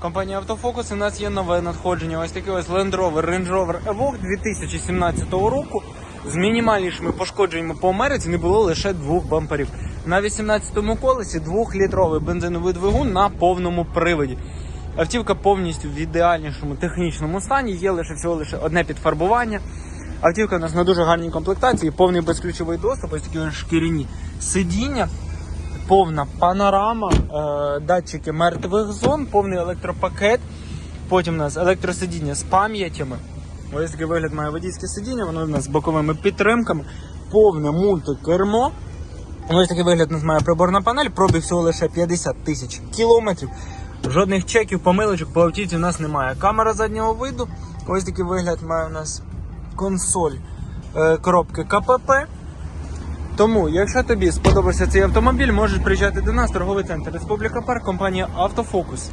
Компанія Автофокус. У нас є нове надходження. Ось такий ось Land Rover Range Rover Evoque 2017 року. З мінімальнішими пошкодженнями по Америці не було лише двох бамперів. На 18-му колесі двохлітровий бензиновий двигун на повному приводі. Автівка повністю в ідеальнішому технічному стані. Є лише всього лише одне підфарбування. Автівка у нас на дуже гарній комплектації, повний безключовий доступ, ось такі шкіряні сидіння повна панорама, е, датчики мертвих зон, повний електропакет. Потім у нас електросидіння з пам'ятями. Ось такий вигляд має водійське сидіння, воно у нас з боковими підтримками, повне мультикермо. Ось такий вигляд у нас має приборна панель, пробіг всього лише 50 тисяч кілометрів. Жодних чеків, помилочок по автівці у нас немає. Камера заднього виду. Ось такий вигляд має у нас консоль е, коробки КПП. Тому, якщо тобі сподобався цей автомобіль, можеш приїжджати до нас, торговий центр Республіка Парк, компанія Автофокус.